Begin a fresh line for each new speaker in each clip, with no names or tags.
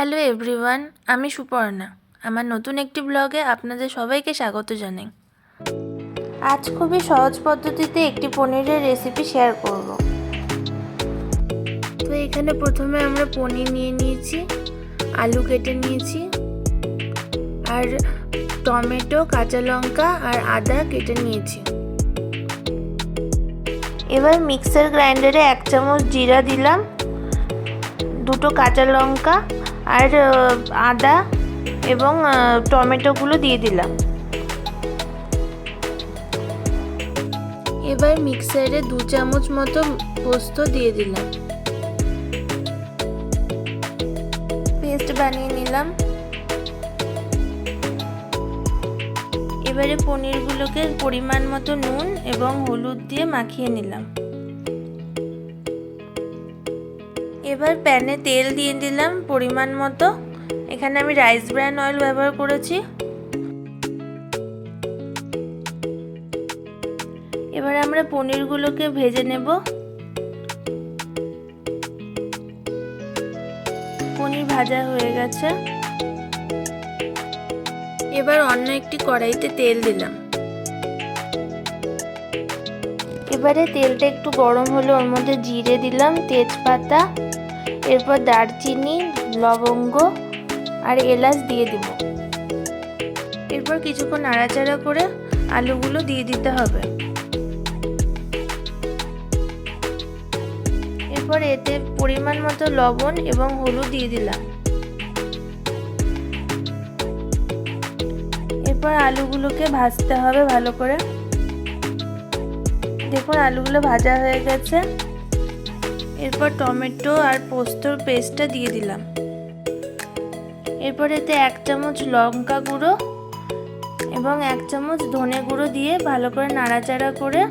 Hello everyone আমি সুপর্ণা। আমার নতুন একটি ব্লগে আপনাদের সবাইকে স্বাগত জানাই। আজ খুবই সহজ পদ্ধতিতে একটি পনিরের রেসিপি শেয়ার করব। তো এখানে প্রথমে আমরা পনির নিয়ে নিয়েছি, আলু কেটে নিয়েছি, আর টমেটো, কাঁচা লঙ্কা আর আদা কেটে নিয়েছি। এবার মিক্সার গ্রাইন্ডারে এক চামচ জিরা দিলাম, দুটো কাঁচা লঙ্কা আর আদা এবং টমেটোগুলো দিয়ে দিলাম। এবার মিক্সারে দু চামচ মতো পোস্ত দিয়ে দিলাম। পেস্ট বানিয়ে নিলাম। এবারে পনিরগুলোকে পরিমাণ মতো নুন এবং হলুদ দিয়ে মাখিয়ে নিলাম। এবার প্যানে তেল দিয়ে দিলাম পরিমাণ মতো। এখানে আমি রাইস ব্র্যান অয়েল ব্যবহার করেছি। এবার আমরা পনিরগুলোকে ভেজে নেব। পনির ভাজা হয়ে গেছে। এবার অন্য একটি কড়াইতে তেল দিলাম। এবারে তেলটা একটু গরম হলে ওর মধ্যে জিরে দিলাম, তেজপাতা, এরপর দারচিনি, লবঙ্গ আর এলাচ দিয়ে দিব। এরপর কিছুক্ষণ নাড়াচাড়া করে আলুগুলো দিয়ে দিতে হবে। এরপর এতে পরিমাণ মতো লবণ এবং হলুদ দিয়ে দিলাম। এরপর আলুগুলোকে ভাজতে হবে ভালো করে। দেখুন আলুগুলো ভাজা হয়ে গেছে। এরপর টমেটো আর পোস্তর পেস্টটা দিয়ে দিলাম। এরপর এতে এক চামচ লঙ্কা গুঁড়ো এবং এক চামচ ধনে গুঁড়ো দিয়ে ভালো করে নাড়াচাড়া করে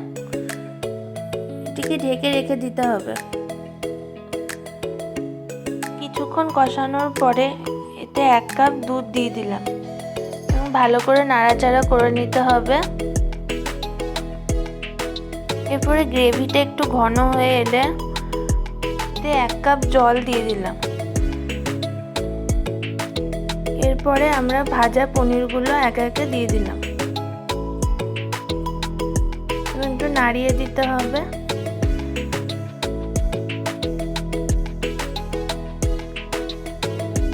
এটিকে ঢেকে রেখে দিতে হবে। কিছুক্ষণ কষানোর পরে এতে এক কাপ দুধ দিয়ে দিলাম। ভালো করে নাড়াচাড়া করে নিতে হবে। এরপরে গ্রেভিটা একটু ঘন হয়ে এলে এক কাপ জল দিয়ে দিলাম। এরপরে আমরা ভাজা পনিরগুলো একে একে দিয়ে দিলাম। একটু নাড়িয়ে দিতে হবে।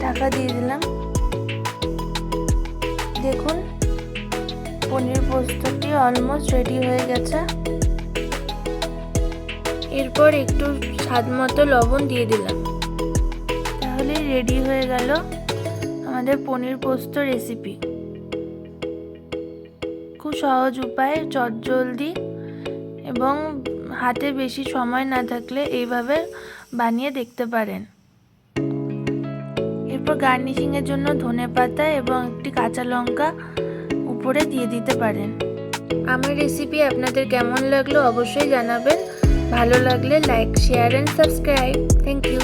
ঢাকা দিয়ে দিলাম। দেখুন, পনির পোস্তটি অলমোস্ট রেডি হয়ে গেছে। এরপর একটু স্বাদ মতো লবণ দিয়ে দিলাম। তাহলে রেডি হয়ে গেল আমাদের পনির পোস্ত রেসিপি খুব সহজ উপায়, চটজলদি এবং হাতে বেশি সময় না থাকলে এইভাবে বানিয়ে দেখতে পারেন। এরপর গার্নিশিংয়ের জন্য ধনে পাতা এবং একটি কাঁচা লঙ্কা উপরে দিয়ে দিতে পারেন। আমার রেসিপি আপনাদের কেমন লাগল অবশ্যই জানাবেন। ভালো লাগলে like share and subscribe thank you